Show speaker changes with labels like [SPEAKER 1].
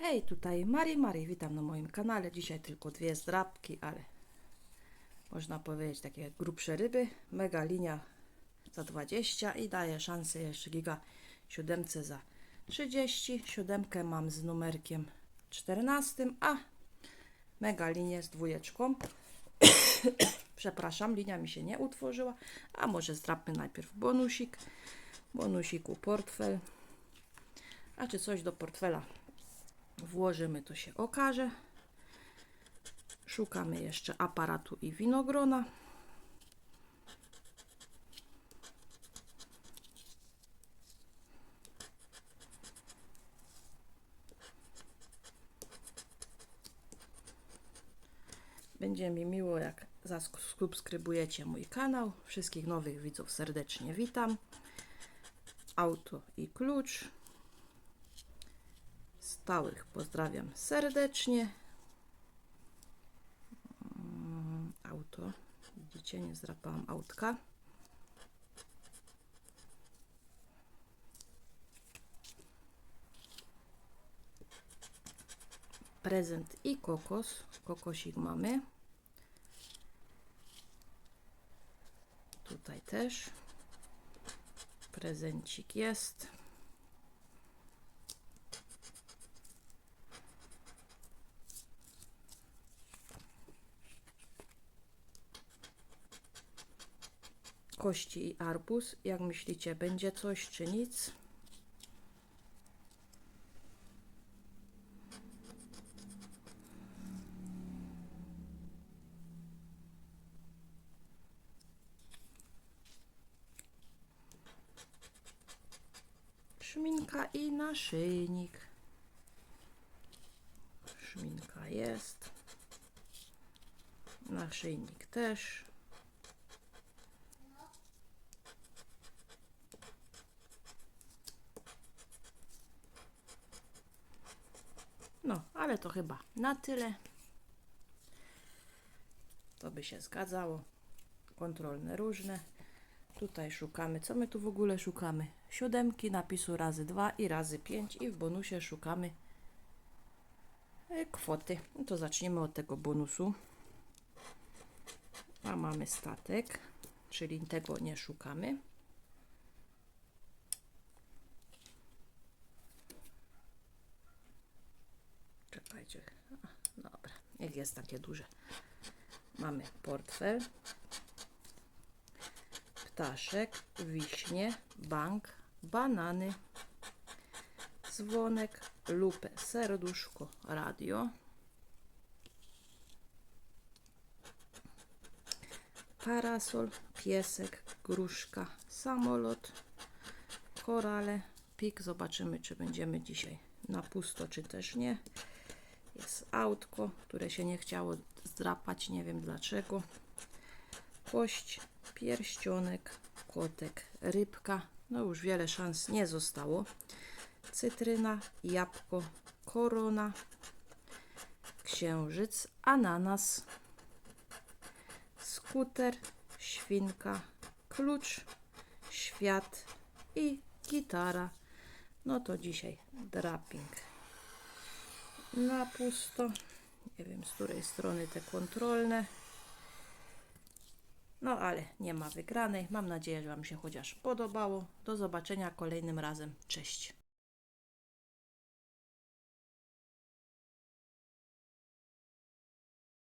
[SPEAKER 1] Hej, tutaj Mari Mari, witam na moim kanale. Dzisiaj tylko dwie zdrabki, ale można powiedzieć takie grubsze ryby. Mega linia za 20 i daje szansę jeszcze giga siódemce za 30. Siódemkę mam z numerkiem 14, a mega linię z dwójeczką. Przepraszam, linia mi się nie utworzyła, a może zdrabmy najpierw bonusik. Bonusiku portfel. A czy coś do portfela włożymy, to się okaże. Szukamy jeszcze aparatu i winogrona. Będzie mi miło, jak zasubskrybujecie mój kanał. Wszystkich nowych widzów serdecznie witam. Auto i klucz. Stałych pozdrawiam serdecznie. Mm, Auto. Widzicie, nie zdrapałam autka. Prezent i kokos. Kokosik mamy. Tutaj też. Prezencik jest. Kości i arbuz. Jak myślicie, będzie coś czy nic? Szminka i naszyjnik. Szminka jest. Naszyjnik też. No, ale to chyba na tyle. To by się zgadzało. Kontrolne różne. Tutaj szukamy. Co my tu w ogóle szukamy? Siódemki napisu razy 2 i razy 5 i w bonusie szukamy e, kwoty. No to zaczniemy od tego bonusu. A mamy statek, czyli tego nie szukamy. A, Dobra, niech jest takie duże. Mamy portfel, ptaszek, wiśnie, bank, banany, dzwonek, lupę, serduszko, radio, parasol, piesek, gruszka, samolot, korale, pik. Zobaczymy, czy będziemy dzisiaj na pusto, czy też nie. Jest autko, które się nie chciało zdrapać, nie wiem dlaczego. Kość, pierścionek, kotek, rybka. No już wiele szans nie zostało. Cytryna, jabłko, korona, księżyc, ananas, skuter, świnka, klucz, świat i gitara. No to dzisiaj draping na pusto. Nie wiem z której strony te kontrolne. No ale nie ma wygranej. Mam nadzieję, że Wam się chociaż podobało. Do zobaczenia kolejnym razem. Cześć.